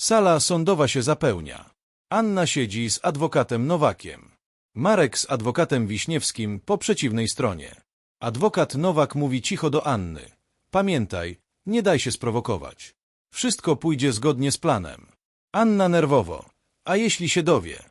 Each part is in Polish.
Sala sądowa się zapełnia. Anna siedzi z adwokatem Nowakiem. Marek z adwokatem Wiśniewskim po przeciwnej stronie. Adwokat Nowak mówi cicho do Anny. Pamiętaj, nie daj się sprowokować. Wszystko pójdzie zgodnie z planem. Anna nerwowo. A jeśli się dowie?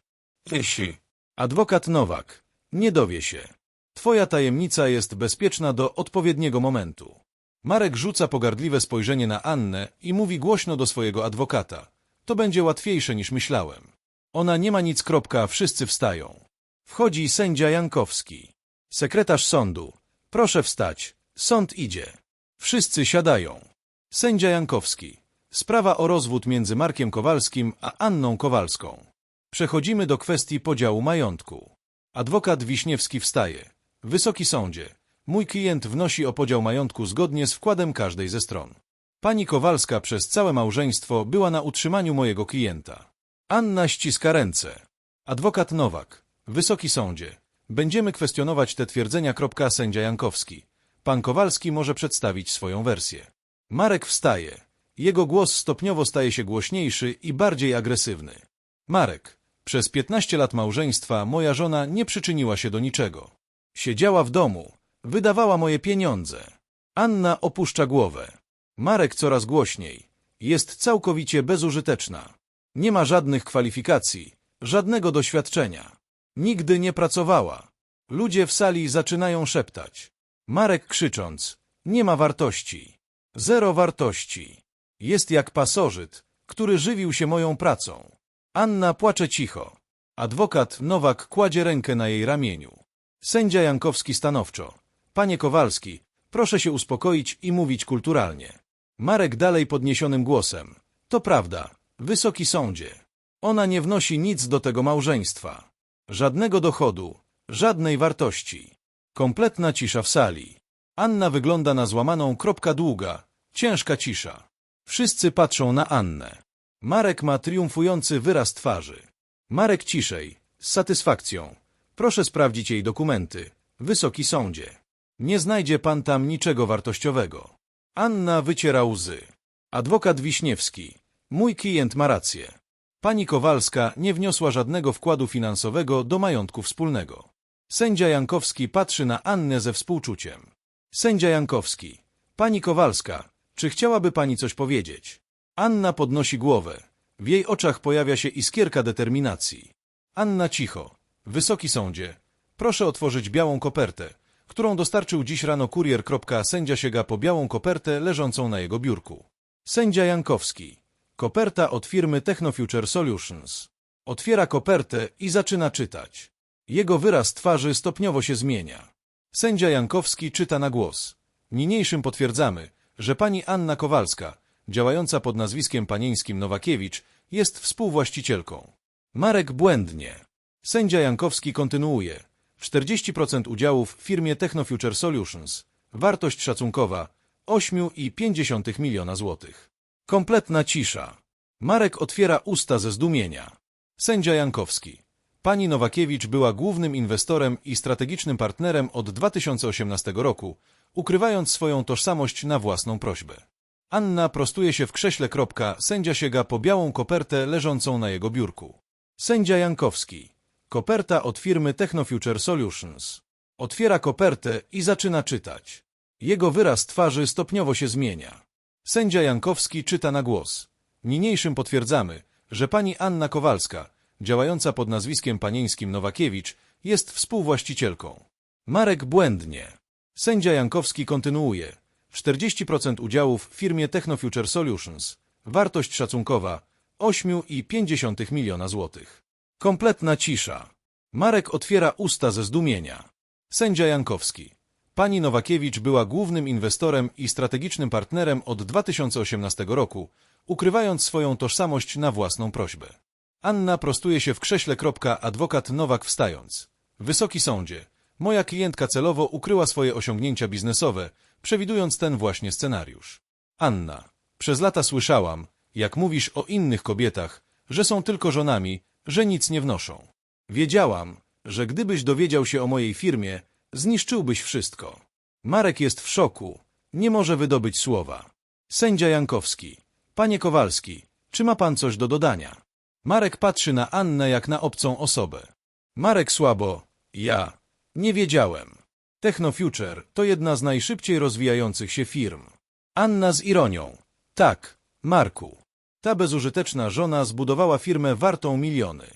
Jeśli. Adwokat Nowak. Nie dowie się. Twoja tajemnica jest bezpieczna do odpowiedniego momentu. Marek rzuca pogardliwe spojrzenie na Annę i mówi głośno do swojego adwokata. To będzie łatwiejsze niż myślałem. Ona nie ma nic kropka, wszyscy wstają. Wchodzi sędzia Jankowski. Sekretarz sądu. Proszę wstać. Sąd idzie. Wszyscy siadają. Sędzia Jankowski. Sprawa o rozwód między Markiem Kowalskim a Anną Kowalską. Przechodzimy do kwestii podziału majątku. Adwokat Wiśniewski wstaje. Wysoki sądzie, mój klient wnosi o podział majątku zgodnie z wkładem każdej ze stron. Pani Kowalska przez całe małżeństwo była na utrzymaniu mojego klienta. Anna ściska ręce. Adwokat Nowak. Wysoki sądzie, będziemy kwestionować te twierdzenia. Sędzia Jankowski. Pan Kowalski może przedstawić swoją wersję. Marek wstaje. Jego głos stopniowo staje się głośniejszy i bardziej agresywny. Marek, przez 15 lat małżeństwa moja żona nie przyczyniła się do niczego. Siedziała w domu, wydawała moje pieniądze. Anna opuszcza głowę. Marek coraz głośniej. Jest całkowicie bezużyteczna. Nie ma żadnych kwalifikacji, żadnego doświadczenia. Nigdy nie pracowała. Ludzie w sali zaczynają szeptać. Marek krzycząc, nie ma wartości. Zero wartości. Jest jak pasożyt, który żywił się moją pracą. Anna płacze cicho. Adwokat Nowak kładzie rękę na jej ramieniu. Sędzia Jankowski stanowczo. Panie Kowalski, proszę się uspokoić i mówić kulturalnie. Marek dalej podniesionym głosem. To prawda, wysoki sądzie. Ona nie wnosi nic do tego małżeństwa. Żadnego dochodu, żadnej wartości. Kompletna cisza w sali. Anna wygląda na złamaną kropka długa, ciężka cisza. Wszyscy patrzą na Annę. Marek ma triumfujący wyraz twarzy. Marek ciszej, z satysfakcją. Proszę sprawdzić jej dokumenty. Wysoki sądzie. Nie znajdzie pan tam niczego wartościowego. Anna wyciera łzy. Adwokat Wiśniewski. Mój klient ma rację. Pani Kowalska nie wniosła żadnego wkładu finansowego do majątku wspólnego. Sędzia Jankowski patrzy na Annę ze współczuciem. Sędzia Jankowski. Pani Kowalska, czy chciałaby pani coś powiedzieć? Anna podnosi głowę. W jej oczach pojawia się iskierka determinacji. Anna cicho. Wysoki sądzie, proszę otworzyć białą kopertę, którą dostarczył dziś rano kurier. Sędzia sięga po białą kopertę leżącą na jego biurku. Sędzia Jankowski. Koperta od firmy Technofuture Solutions. Otwiera kopertę i zaczyna czytać. Jego wyraz twarzy stopniowo się zmienia. Sędzia Jankowski czyta na głos. Niniejszym potwierdzamy, że pani Anna Kowalska, działająca pod nazwiskiem panieńskim Nowakiewicz, jest współwłaścicielką. Marek błędnie. Sędzia Jankowski kontynuuje. 40% udziałów w firmie Technofuture Solutions. Wartość szacunkowa 8,5 miliona złotych. Kompletna cisza. Marek otwiera usta ze zdumienia. Sędzia Jankowski. Pani Nowakiewicz była głównym inwestorem i strategicznym partnerem od 2018 roku, ukrywając swoją tożsamość na własną prośbę. Anna prostuje się w krześle. Sędzia sięga po białą kopertę leżącą na jego biurku. Sędzia Jankowski. Koperta od firmy Technofuture Solutions. Otwiera kopertę i zaczyna czytać. Jego wyraz twarzy stopniowo się zmienia. Sędzia Jankowski czyta na głos. Niniejszym potwierdzamy, że pani Anna Kowalska, działająca pod nazwiskiem panieńskim Nowakiewicz, jest współwłaścicielką. Marek błędnie. Sędzia Jankowski kontynuuje. 40% udziałów w firmie Technofuture Solutions. Wartość szacunkowa 8,5 miliona złotych. Kompletna cisza. Marek otwiera usta ze zdumienia. Sędzia Jankowski. Pani Nowakiewicz była głównym inwestorem i strategicznym partnerem od 2018 roku, ukrywając swoją tożsamość na własną prośbę. Anna prostuje się w krześle. Adwokat Nowak wstając. Wysoki sądzie, moja klientka celowo ukryła swoje osiągnięcia biznesowe, przewidując ten właśnie scenariusz. Anna, przez lata słyszałam, jak mówisz o innych kobietach, że są tylko żonami, że nic nie wnoszą. Wiedziałam, że gdybyś dowiedział się o mojej firmie, zniszczyłbyś wszystko. Marek jest w szoku, nie może wydobyć słowa. Sędzia Jankowski. Panie Kowalski, Czy ma pan coś do dodania? Marek patrzy na Annę jak na obcą osobę. Marek słabo. Ja. Nie wiedziałem. Technofuture to jedna z najszybciej rozwijających się firm. Anna z ironią. Tak, Marku. Ta bezużyteczna żona zbudowała firmę wartą miliony.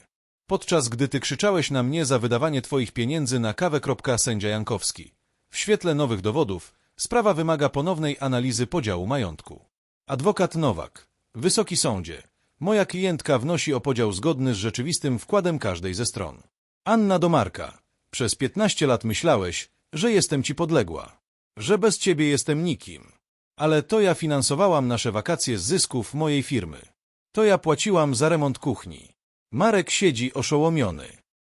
Podczas gdy ty krzyczałeś na mnie za wydawanie twoich pieniędzy na kawę. Sędzia Jankowski. W świetle nowych dowodów sprawa wymaga ponownej analizy podziału majątku. Adwokat Nowak. Wysoki sądzie. Moja klientka wnosi o podział zgodny z rzeczywistym wkładem każdej ze stron. Anna do Marka. Przez 15 lat myślałeś, że jestem ci podległa. Że bez ciebie jestem nikim. Ale to ja finansowałam nasze wakacje z zysków mojej firmy. To ja płaciłam za remont kuchni. Marek siedzi oszołomiony.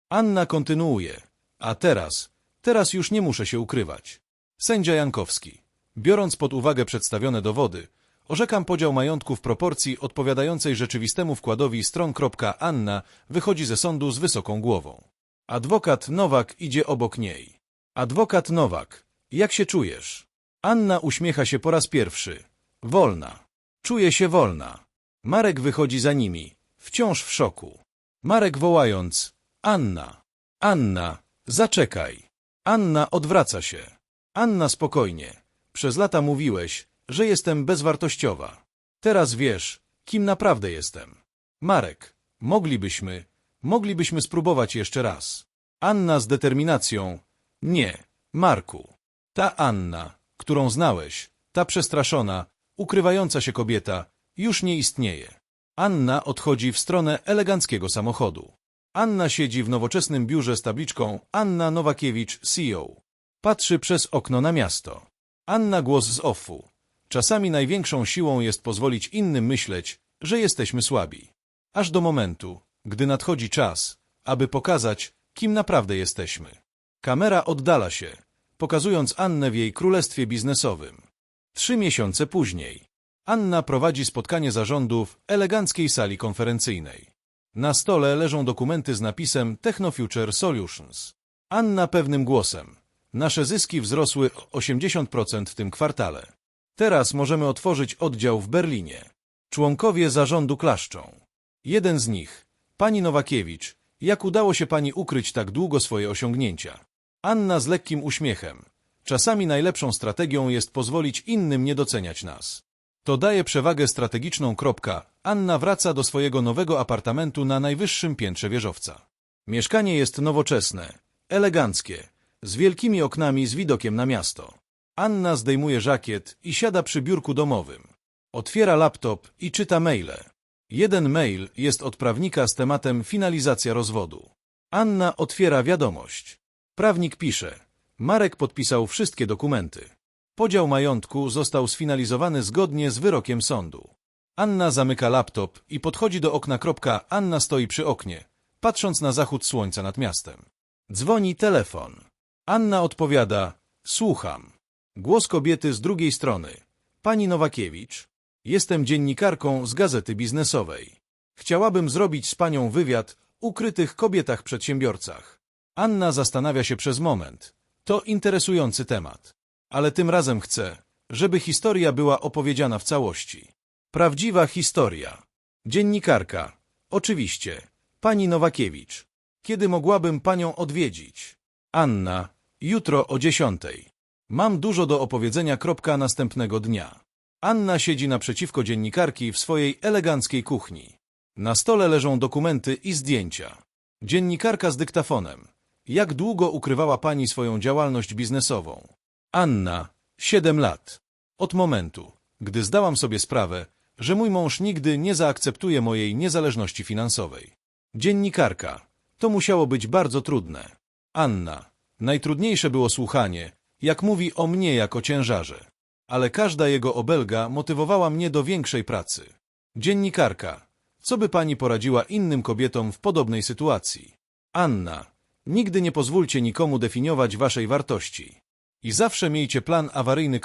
Anna kontynuuje. A teraz, teraz już nie muszę się ukrywać. Sędzia Jankowski. Biorąc pod uwagę przedstawione dowody, orzekam podział majątku w proporcji odpowiadającej rzeczywistemu wkładowi stron. Anna wychodzi ze sądu z wysoką głową. Adwokat Nowak idzie obok niej. Adwokat Nowak. Jak się czujesz? Anna uśmiecha się po raz pierwszy. Wolna. Czuje się wolna. Marek wychodzi za nimi, wciąż w szoku. Marek wołając, Anna, Anna, zaczekaj. Anna odwraca się. Anna spokojnie. Przez lata mówiłeś, że jestem bezwartościowa. Teraz wiesz, kim naprawdę jestem. Marek, moglibyśmy, moglibyśmy spróbować jeszcze raz. Anna z determinacją. Nie, Marku. Ta Anna, którą znałeś, ta przestraszona, ukrywająca się kobieta, już nie istnieje. Anna odchodzi w stronę eleganckiego samochodu. Anna siedzi w nowoczesnym biurze z tabliczką Anna Nowakiewicz, CEO. Patrzy przez okno na miasto. Anna głos z offu. Czasami największą siłą jest pozwolić innym myśleć, że jesteśmy słabi. Aż do momentu, gdy nadchodzi czas, aby pokazać, kim naprawdę jesteśmy. Kamera oddala się, pokazując Annę w jej królestwie biznesowym. Trzy miesiące później. Anna prowadzi spotkanie zarządu w eleganckiej sali konferencyjnej. Na stole leżą dokumenty z napisem Technofuture Solutions. Anna pewnym głosem. Nasze zyski wzrosły o 80% w tym kwartale. Teraz możemy otworzyć oddział w Berlinie. Członkowie zarządu klaszczą. Jeden z nich, pani Nowakiewicz, jak udało się pani ukryć tak długo swoje osiągnięcia? Anna z lekkim uśmiechem. Czasami najlepszą strategią jest pozwolić innym nie doceniać nas. To daje przewagę strategiczną. Kropka. Anna wraca do swojego nowego apartamentu na najwyższym piętrze wieżowca. Mieszkanie jest nowoczesne, eleganckie, z wielkimi oknami z widokiem na miasto. Anna zdejmuje żakiet i siada przy biurku domowym. Otwiera laptop i czyta maile. Jeden mail jest od prawnika z tematem finalizacja rozwodu. Anna otwiera wiadomość. Prawnik pisze. Marek podpisał wszystkie dokumenty. Podział majątku został sfinalizowany zgodnie z wyrokiem sądu. Anna zamyka laptop i podchodzi do okna. Anna stoi przy oknie, patrząc na zachód słońca nad miastem. Dzwoni telefon. Anna odpowiada, słucham. Głos kobiety z drugiej strony. Pani Nowakiewicz, jestem dziennikarką z Gazety Biznesowej. Chciałabym zrobić z panią wywiad ukrytych kobietach przedsiębiorcach. Anna zastanawia się przez moment. To interesujący temat ale tym razem chcę, żeby historia była opowiedziana w całości. Prawdziwa historia. Dziennikarka. Oczywiście. Pani Nowakiewicz. Kiedy mogłabym panią odwiedzić? Anna. Jutro o dziesiątej. Mam dużo do opowiedzenia. Kropka następnego dnia. Anna siedzi naprzeciwko dziennikarki w swojej eleganckiej kuchni. Na stole leżą dokumenty i zdjęcia. Dziennikarka z dyktafonem. Jak długo ukrywała pani swoją działalność biznesową? Anna, siedem lat. Od momentu, gdy zdałam sobie sprawę, że mój mąż nigdy nie zaakceptuje mojej niezależności finansowej. Dziennikarka. To musiało być bardzo trudne. Anna. Najtrudniejsze było słuchanie, jak mówi o mnie jako ciężarze. Ale każda jego obelga motywowała mnie do większej pracy. Dziennikarka. Co by pani poradziła innym kobietom w podobnej sytuacji? Anna. Nigdy nie pozwólcie nikomu definiować waszej wartości. I zawsze miejcie plan awaryjny.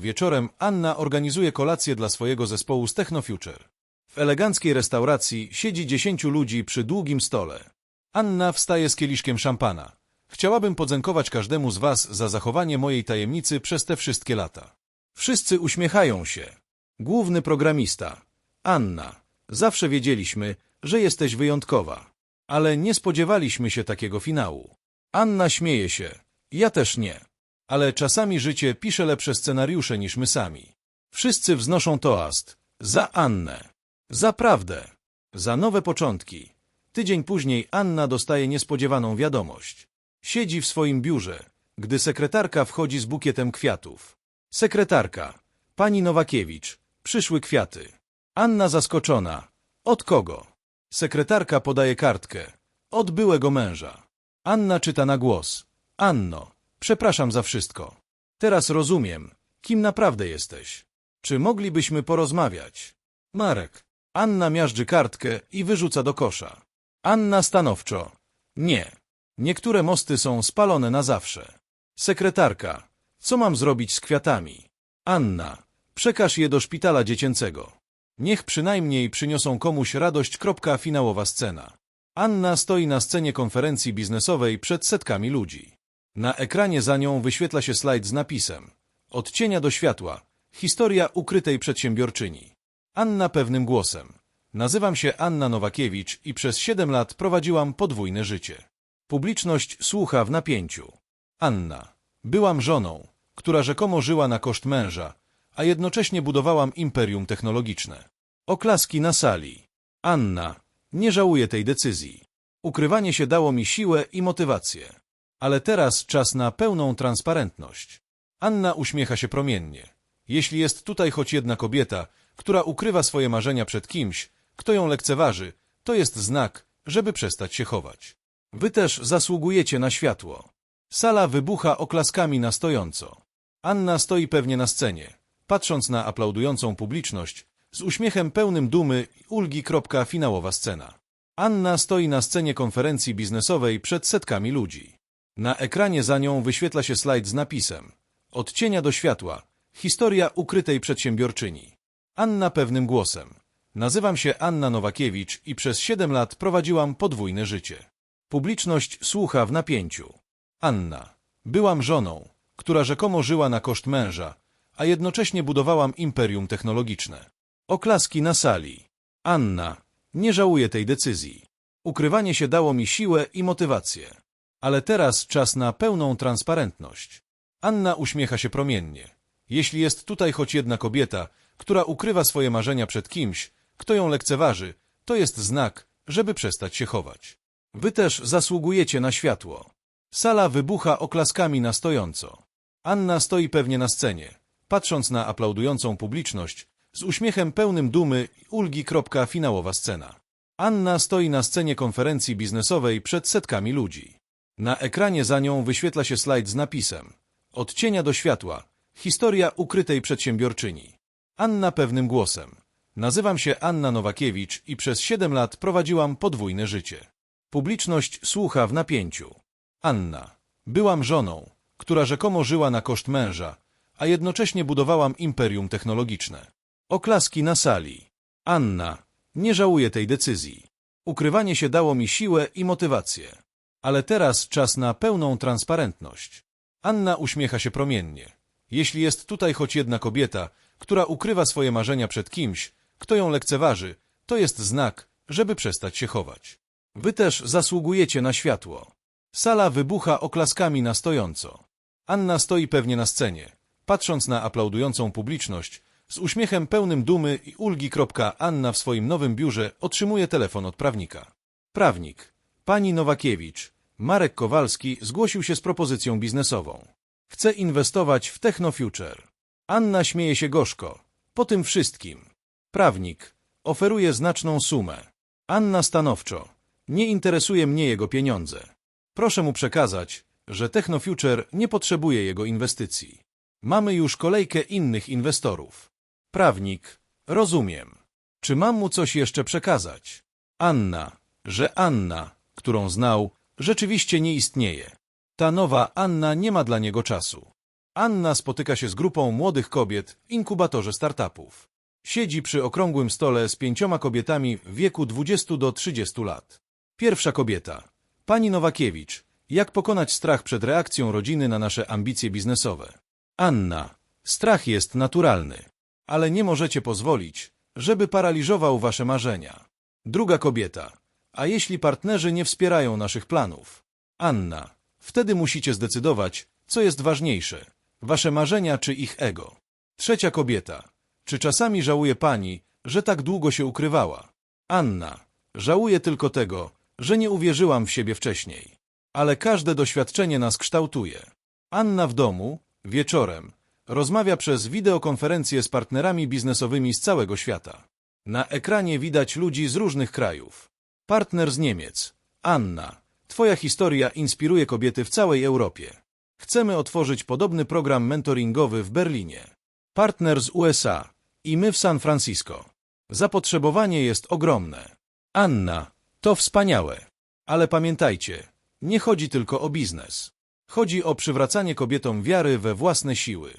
Wieczorem Anna organizuje kolację dla swojego zespołu z Technofuture. W eleganckiej restauracji siedzi dziesięciu ludzi przy długim stole. Anna wstaje z kieliszkiem szampana. Chciałabym podziękować każdemu z was za zachowanie mojej tajemnicy przez te wszystkie lata. Wszyscy uśmiechają się. Główny programista. Anna. Zawsze wiedzieliśmy, że jesteś wyjątkowa. Ale nie spodziewaliśmy się takiego finału. Anna śmieje się. Ja też nie. Ale czasami życie pisze lepsze scenariusze niż my sami. Wszyscy wznoszą toast. Za Annę. Za prawdę. Za nowe początki. Tydzień później Anna dostaje niespodziewaną wiadomość. Siedzi w swoim biurze, gdy sekretarka wchodzi z bukietem kwiatów. Sekretarka. Pani Nowakiewicz. Przyszły kwiaty. Anna zaskoczona. Od kogo? Sekretarka podaje kartkę. Od byłego męża. Anna czyta na głos. Anno, przepraszam za wszystko. Teraz rozumiem, kim naprawdę jesteś. Czy moglibyśmy porozmawiać? Marek. Anna miażdży kartkę i wyrzuca do kosza. Anna stanowczo. Nie. Niektóre mosty są spalone na zawsze. Sekretarka. Co mam zrobić z kwiatami? Anna. Przekaż je do szpitala dziecięcego. Niech przynajmniej przyniosą komuś radość. Finałowa scena. Anna stoi na scenie konferencji biznesowej przed setkami ludzi. Na ekranie za nią wyświetla się slajd z napisem Od cienia do światła. Historia ukrytej przedsiębiorczyni. Anna pewnym głosem. Nazywam się Anna Nowakiewicz i przez siedem lat prowadziłam podwójne życie. Publiczność słucha w napięciu. Anna. Byłam żoną, która rzekomo żyła na koszt męża, a jednocześnie budowałam imperium technologiczne. Oklaski na sali. Anna. Nie żałuję tej decyzji. Ukrywanie się dało mi siłę i motywację. Ale teraz czas na pełną transparentność. Anna uśmiecha się promiennie. Jeśli jest tutaj choć jedna kobieta, która ukrywa swoje marzenia przed kimś, kto ją lekceważy, to jest znak, żeby przestać się chować. Wy też zasługujecie na światło. Sala wybucha oklaskami na stojąco. Anna stoi pewnie na scenie, patrząc na aplaudującą publiczność, z uśmiechem pełnym dumy ulgi. Finałowa scena. Anna stoi na scenie konferencji biznesowej przed setkami ludzi. Na ekranie za nią wyświetla się slajd z napisem Od cienia do światła. Historia ukrytej przedsiębiorczyni. Anna pewnym głosem. Nazywam się Anna Nowakiewicz i przez siedem lat prowadziłam podwójne życie. Publiczność słucha w napięciu. Anna. Byłam żoną, która rzekomo żyła na koszt męża, a jednocześnie budowałam imperium technologiczne. Oklaski na sali. Anna. Nie żałuję tej decyzji. Ukrywanie się dało mi siłę i motywację. Ale teraz czas na pełną transparentność. Anna uśmiecha się promiennie. Jeśli jest tutaj choć jedna kobieta, która ukrywa swoje marzenia przed kimś, kto ją lekceważy, to jest znak, żeby przestać się chować. Wy też zasługujecie na światło. Sala wybucha oklaskami na stojąco. Anna stoi pewnie na scenie, patrząc na aplaudującą publiczność, z uśmiechem pełnym dumy ulgi. Finałowa scena. Anna stoi na scenie konferencji biznesowej przed setkami ludzi. Na ekranie za nią wyświetla się slajd z napisem Od cienia do światła. Historia ukrytej przedsiębiorczyni. Anna pewnym głosem. Nazywam się Anna Nowakiewicz i przez siedem lat prowadziłam podwójne życie. Publiczność słucha w napięciu. Anna. Byłam żoną, która rzekomo żyła na koszt męża, a jednocześnie budowałam imperium technologiczne. Oklaski na sali. Anna. Nie żałuję tej decyzji. Ukrywanie się dało mi siłę i motywację. Ale teraz czas na pełną transparentność. Anna uśmiecha się promiennie. Jeśli jest tutaj choć jedna kobieta, która ukrywa swoje marzenia przed kimś, kto ją lekceważy, to jest znak, żeby przestać się chować. Wy też zasługujecie na światło. Sala wybucha oklaskami na stojąco. Anna stoi pewnie na scenie, patrząc na aplaudującą publiczność, z uśmiechem pełnym dumy i ulgi. Anna w swoim nowym biurze otrzymuje telefon od prawnika. Prawnik. Pani Nowakiewicz. Marek Kowalski zgłosił się z propozycją biznesową. Chce inwestować w Technofuture. Anna śmieje się gorzko. Po tym wszystkim. Prawnik. Oferuje znaczną sumę. Anna stanowczo. Nie interesuje mnie jego pieniądze. Proszę mu przekazać, że Technofuture nie potrzebuje jego inwestycji. Mamy już kolejkę innych inwestorów. Prawnik. Rozumiem. Czy mam mu coś jeszcze przekazać? Anna. Że Anna, którą znał, rzeczywiście nie istnieje. Ta nowa Anna nie ma dla niego czasu. Anna spotyka się z grupą młodych kobiet w inkubatorze startupów. Siedzi przy okrągłym stole z pięcioma kobietami w wieku 20 do 30 lat. Pierwsza kobieta. Pani Nowakiewicz. Jak pokonać strach przed reakcją rodziny na nasze ambicje biznesowe? Anna. Strach jest naturalny, ale nie możecie pozwolić, żeby paraliżował wasze marzenia. Druga kobieta. A jeśli partnerzy nie wspierają naszych planów? Anna. Wtedy musicie zdecydować, co jest ważniejsze. Wasze marzenia czy ich ego. Trzecia kobieta. Czy czasami żałuje pani, że tak długo się ukrywała? Anna. Żałuję tylko tego, że nie uwierzyłam w siebie wcześniej. Ale każde doświadczenie nas kształtuje. Anna w domu, wieczorem, rozmawia przez wideokonferencję z partnerami biznesowymi z całego świata. Na ekranie widać ludzi z różnych krajów. Partner z Niemiec. Anna, twoja historia inspiruje kobiety w całej Europie. Chcemy otworzyć podobny program mentoringowy w Berlinie. Partner z USA i my w San Francisco. Zapotrzebowanie jest ogromne. Anna, to wspaniałe. Ale pamiętajcie, nie chodzi tylko o biznes. Chodzi o przywracanie kobietom wiary we własne siły.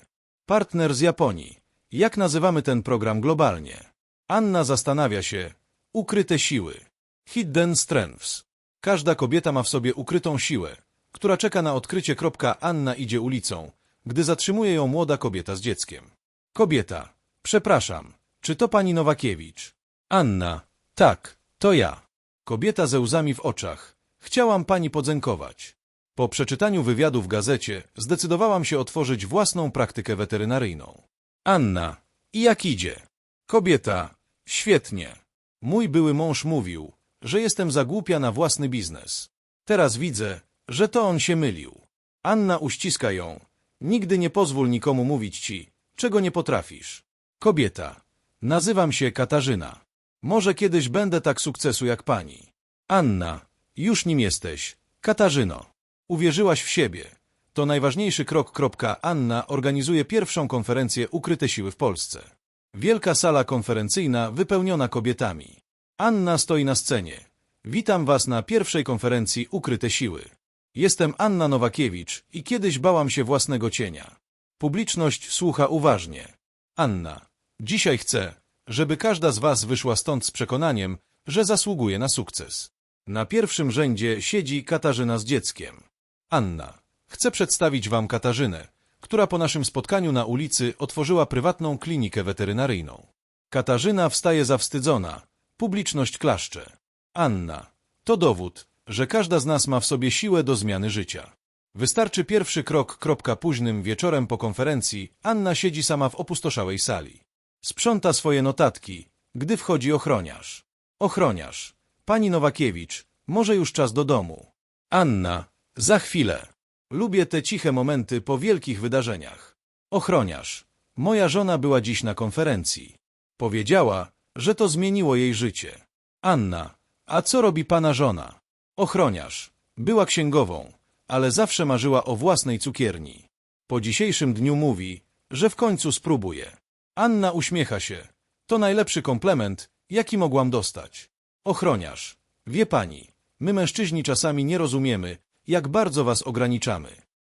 Partner z Japonii. Jak nazywamy ten program globalnie? Anna zastanawia się. Ukryte siły. Hidden Strengths. Każda kobieta ma w sobie ukrytą siłę, która czeka na odkrycie. Anna idzie ulicą, gdy zatrzymuje ją młoda kobieta z dzieckiem. Kobieta. Przepraszam, czy to pani Nowakiewicz? Anna. Tak, to ja. Kobieta ze łzami w oczach. Chciałam pani podziękować. Po przeczytaniu wywiadu w gazecie zdecydowałam się otworzyć własną praktykę weterynaryjną. Anna. I jak idzie? Kobieta. Świetnie. Mój były mąż mówił, że jestem za głupia na własny biznes. Teraz widzę, że to on się mylił. Anna uściska ją. Nigdy nie pozwól nikomu mówić ci, czego nie potrafisz. Kobieta. Nazywam się Katarzyna. Może kiedyś będę tak sukcesu jak pani. Anna. Już nim jesteś. Katarzyno. Uwierzyłaś w siebie. To najważniejszy krok. Anna organizuje pierwszą konferencję Ukryte Siły w Polsce. Wielka sala konferencyjna wypełniona kobietami. Anna stoi na scenie. Witam Was na pierwszej konferencji Ukryte Siły. Jestem Anna Nowakiewicz i kiedyś bałam się własnego cienia. Publiczność słucha uważnie. Anna, dzisiaj chcę, żeby każda z Was wyszła stąd z przekonaniem, że zasługuje na sukces. Na pierwszym rzędzie siedzi Katarzyna z dzieckiem. Anna, chcę przedstawić Wam Katarzynę, która po naszym spotkaniu na ulicy otworzyła prywatną klinikę weterynaryjną. Katarzyna wstaje zawstydzona, publiczność klaszcze. Anna, to dowód, że każda z nas ma w sobie siłę do zmiany życia. Wystarczy pierwszy krok. Kropka późnym wieczorem po konferencji Anna siedzi sama w opustoszałej sali. Sprząta swoje notatki, gdy wchodzi ochroniarz. Ochroniarz. Pani Nowakiewicz, może już czas do domu. Anna, za chwilę. Lubię te ciche momenty po wielkich wydarzeniach. Ochroniarz. Moja żona była dziś na konferencji. Powiedziała, że to zmieniło jej życie. Anna. A co robi pana żona? Ochroniarz. Była księgową, ale zawsze marzyła o własnej cukierni. Po dzisiejszym dniu mówi, że w końcu spróbuje. Anna uśmiecha się. To najlepszy komplement, jaki mogłam dostać. Ochroniarz. Wie pani, my mężczyźni czasami nie rozumiemy, jak bardzo was ograniczamy.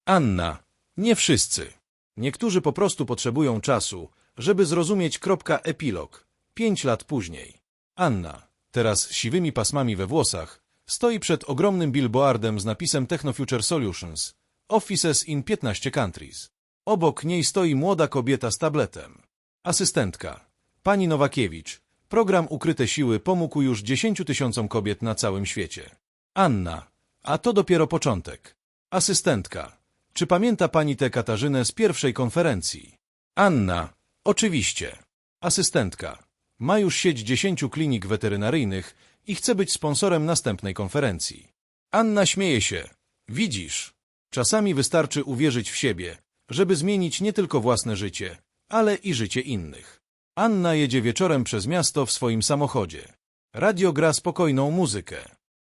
Anna. Nie wszyscy. Niektórzy po prostu potrzebują czasu, żeby zrozumieć. Kropka epilog. Pięć lat później. Anna, teraz siwymi pasmami we włosach, stoi przed ogromnym billboardem z napisem Technofuture Solutions. Offices in 15 countries. Obok niej stoi młoda kobieta z tabletem. Asystentka. Pani Nowakiewicz. Program Ukryte Siły pomógł już 10 tysiącom kobiet na całym świecie. Anna. A to dopiero początek. Asystentka. Czy pamięta pani tę Katarzynę z pierwszej konferencji? Anna. Oczywiście. Asystentka. Ma już sieć 10 klinik weterynaryjnych i chce być sponsorem następnej konferencji. Anna śmieje się. Widzisz. Czasami wystarczy uwierzyć w siebie, żeby zmienić nie tylko własne życie, ale i życie innych. Anna jedzie wieczorem przez miasto w swoim samochodzie. Radio gra spokojną muzykę.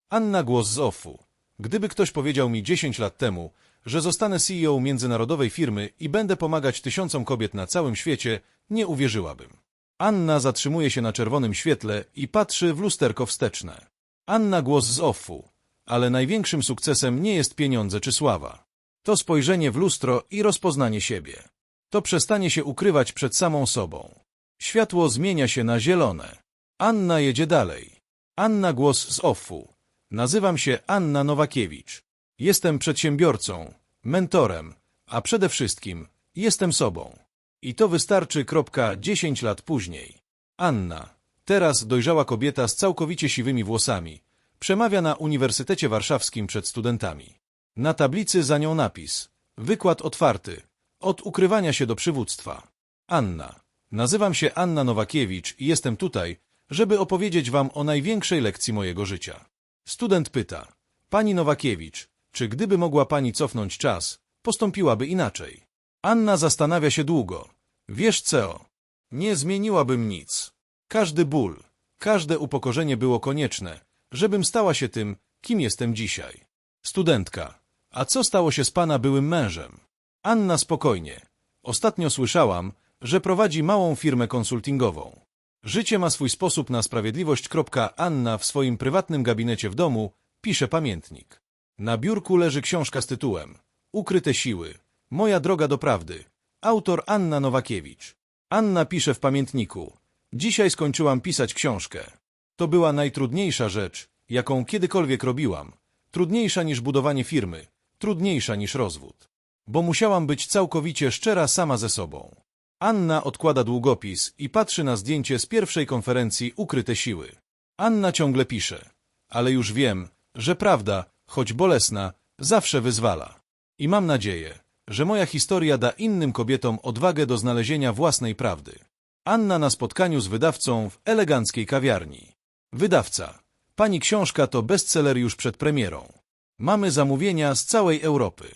Anna głos z offu. Gdyby ktoś powiedział mi 10 lat temu, że zostanę CEO międzynarodowej firmy i będę pomagać tysiącom kobiet na całym świecie, nie uwierzyłabym. Anna zatrzymuje się na czerwonym świetle i patrzy w lusterko wsteczne. Anna głos z offu. Ale największym sukcesem nie jest pieniądze czy sława. To spojrzenie w lustro i rozpoznanie siebie. To przestanie się ukrywać przed samą sobą. Światło zmienia się na zielone. Anna jedzie dalej. Anna głos z offu. Nazywam się Anna Nowakiewicz. Jestem przedsiębiorcą, mentorem, a przede wszystkim jestem sobą. I to wystarczy. Kropka 10 lat później. Anna, teraz dojrzała kobieta z całkowicie siwymi włosami, przemawia na Uniwersytecie Warszawskim przed studentami. Na tablicy za nią napis. Wykład otwarty. Od ukrywania się do przywództwa. Anna. Nazywam się Anna Nowakiewicz i jestem tutaj, żeby opowiedzieć wam o największej lekcji mojego życia. Student pyta. Pani Nowakiewicz, czy gdyby mogła pani cofnąć czas, postąpiłaby inaczej? Anna zastanawia się długo. Wiesz co? Nie zmieniłabym nic. Każdy ból, każde upokorzenie było konieczne, żebym stała się tym, kim jestem dzisiaj. Studentka. A co stało się z pana byłym mężem? Anna spokojnie. Ostatnio słyszałam, że prowadzi małą firmę konsultingową. Życie ma swój sposób na sprawiedliwość. Anna w swoim prywatnym gabinecie w domu pisze pamiętnik. Na biurku leży książka z tytułem Ukryte siły. Moja droga do prawdy. Autor Anna Nowakiewicz. Anna pisze w pamiętniku. Dzisiaj skończyłam pisać książkę. To była najtrudniejsza rzecz, jaką kiedykolwiek robiłam. Trudniejsza niż budowanie firmy. Trudniejsza niż rozwód. Bo musiałam być całkowicie szczera sama ze sobą. Anna odkłada długopis i patrzy na zdjęcie z pierwszej konferencji Ukryte siły. Anna ciągle pisze. Ale już wiem, że prawda, choć bolesna, zawsze wyzwala. I mam nadzieję, że moja historia da innym kobietom odwagę do znalezienia własnej prawdy. Anna na spotkaniu z wydawcą w eleganckiej kawiarni. Wydawca. Pani książka to bestseller już przed premierą. Mamy zamówienia z całej Europy.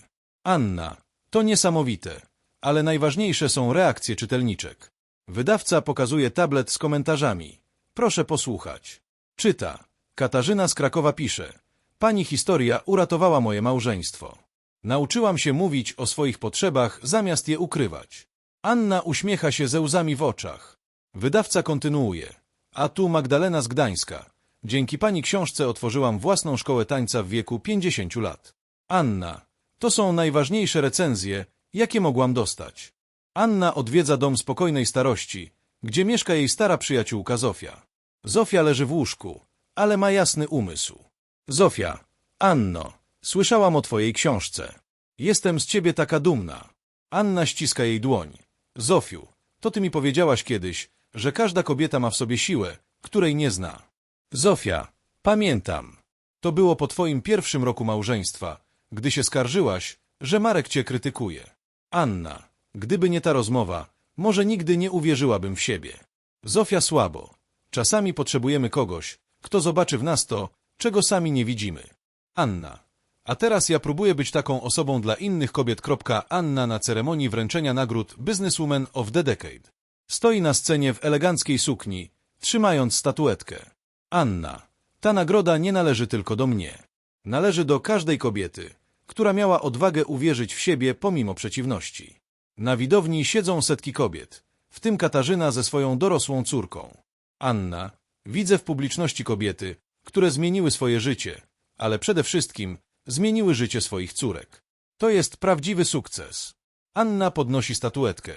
Anna. To niesamowite, ale najważniejsze są reakcje czytelniczek. Wydawca pokazuje tablet z komentarzami. Proszę posłuchać. Czyta. Katarzyna z Krakowa pisze. Pani historia uratowała moje małżeństwo. Nauczyłam się mówić o swoich potrzebach, zamiast je ukrywać. Anna uśmiecha się ze łzami w oczach. Wydawca kontynuuje. A tu Magdalena z Gdańska. Dzięki pani książce otworzyłam własną szkołę tańca w wieku 50 lat. Anna. To są najważniejsze recenzje, jakie mogłam dostać. Anna odwiedza dom spokojnej starości, gdzie mieszka jej stara przyjaciółka Zofia. Zofia leży w łóżku, ale ma jasny umysł. Zofia. Anno. Słyszałam o twojej książce. Jestem z ciebie taka dumna. Anna ściska jej dłoń. Zofiu, to ty mi powiedziałaś kiedyś, że każda kobieta ma w sobie siłę, której nie zna. Zofia, pamiętam. To było po twoim pierwszym roku małżeństwa, gdy się skarżyłaś, że Marek cię krytykuje. Anna, gdyby nie ta rozmowa, może nigdy nie uwierzyłabym w siebie. Zofia słabo. Czasami potrzebujemy kogoś, kto zobaczy w nas to, czego sami nie widzimy. Anna. A teraz ja próbuję być taką osobą dla innych kobiet. Anna na ceremonii wręczenia nagród Businesswoman of the Decade. Stoi na scenie w eleganckiej sukni, trzymając statuetkę. Anna. Ta nagroda nie należy tylko do mnie. Należy do każdej kobiety, która miała odwagę uwierzyć w siebie pomimo przeciwności. Na widowni siedzą setki kobiet, w tym Katarzyna ze swoją dorosłą córką. Anna. Widzę w publiczności kobiety, które zmieniły swoje życie, ale przede wszystkim zmieniły życie swoich córek. To jest prawdziwy sukces. Anna podnosi statuetkę.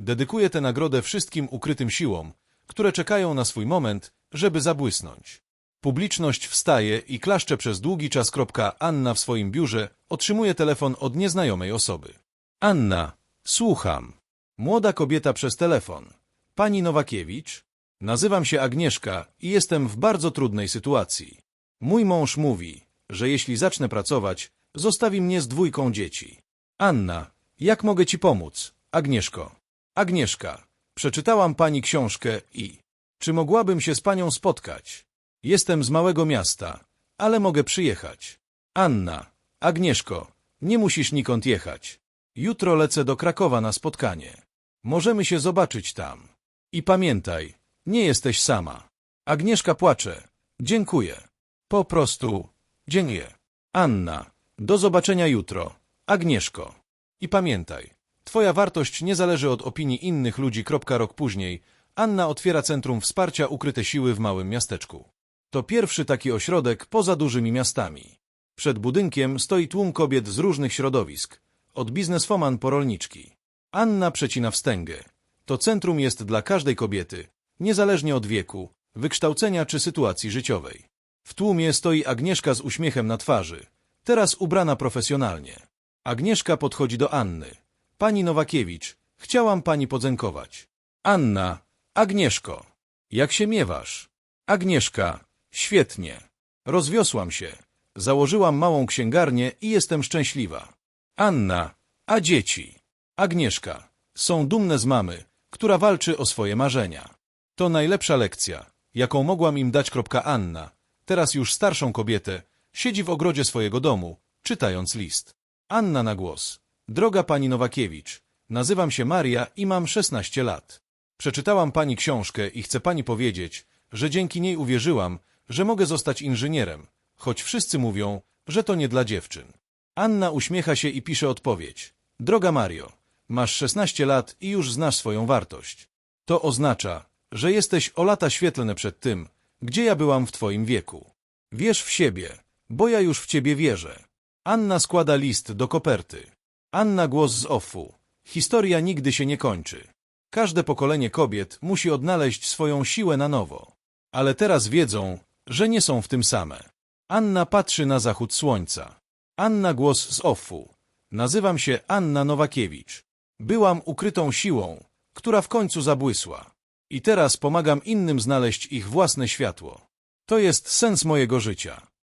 Dedykuje tę nagrodę wszystkim ukrytym siłom, które czekają na swój moment, żeby zabłysnąć. Publiczność wstaje i klaszcze przez długi czas. Anna w swoim biurze otrzymuje telefon od nieznajomej osoby. Anna, słucham. Młoda kobieta przez telefon. Pani Nowakiewicz? Nazywam się Agnieszka i jestem w bardzo trudnej sytuacji. Mój mąż mówi, że jeśli zacznę pracować, zostawi mnie z dwójką dzieci. Anna, jak mogę ci pomóc? Agnieszko. Agnieszka, przeczytałam pani książkę i... Czy mogłabym się z panią spotkać? Jestem z małego miasta, ale mogę przyjechać. Anna. Agnieszko, nie musisz nikąd jechać. Jutro lecę do Krakowa na spotkanie. Możemy się zobaczyć tam. I pamiętaj, nie jesteś sama. Agnieszka płacze. Dziękuję. Po prostu dziękuję. Anna. Do zobaczenia jutro. Agnieszko. I pamiętaj, twoja wartość nie zależy od opinii innych ludzi. Rok później Anna otwiera Centrum Wsparcia Ukryte Siły w małym miasteczku. To pierwszy taki ośrodek poza dużymi miastami. Przed budynkiem stoi tłum kobiet z różnych środowisk, od bizneswoman po rolniczki. Anna przecina wstęgę. To centrum jest dla każdej kobiety, niezależnie od wieku, wykształcenia czy sytuacji życiowej. W tłumie stoi Agnieszka z uśmiechem na twarzy, teraz ubrana profesjonalnie. Agnieszka podchodzi do Anny. Pani Nowakiewicz, chciałam pani podziękować. Anna, Agnieszko. Jak się miewasz? Agnieszka. Świetnie. Rozwiosłam się. Założyłam małą księgarnię i jestem szczęśliwa. Anna. A dzieci? Agnieszka. Są dumne z mamy, która walczy o swoje marzenia. To najlepsza lekcja, jaką mogłam im dać. Anna, teraz już starszą kobietę, siedzi w ogrodzie swojego domu, czytając list. Anna na głos. Droga pani Nowakiewicz, nazywam się Maria i mam 16 lat. Przeczytałam pani książkę i chcę pani powiedzieć, że dzięki niej uwierzyłam, że mogę zostać inżynierem, choć wszyscy mówią, że to nie dla dziewczyn. Anna uśmiecha się i pisze odpowiedź. Droga Mario, masz 16 lat i już znasz swoją wartość. To oznacza, że jesteś o lata świetlne przed tym, gdzie ja byłam w twoim wieku. Wierz w siebie, bo ja już w ciebie wierzę. Anna składa list do koperty. Anna głos z offu. Historia nigdy się nie kończy. Każde pokolenie kobiet musi odnaleźć swoją siłę na nowo. Ale teraz wiedzą, że nie są w tym same. Anna patrzy na zachód słońca. Anna głos z offu. Nazywam się Anna Nowakiewicz. Byłam ukrytą siłą, która w końcu zabłysła. I teraz pomagam innym znaleźć ich własne światło. To jest sens mojego życia.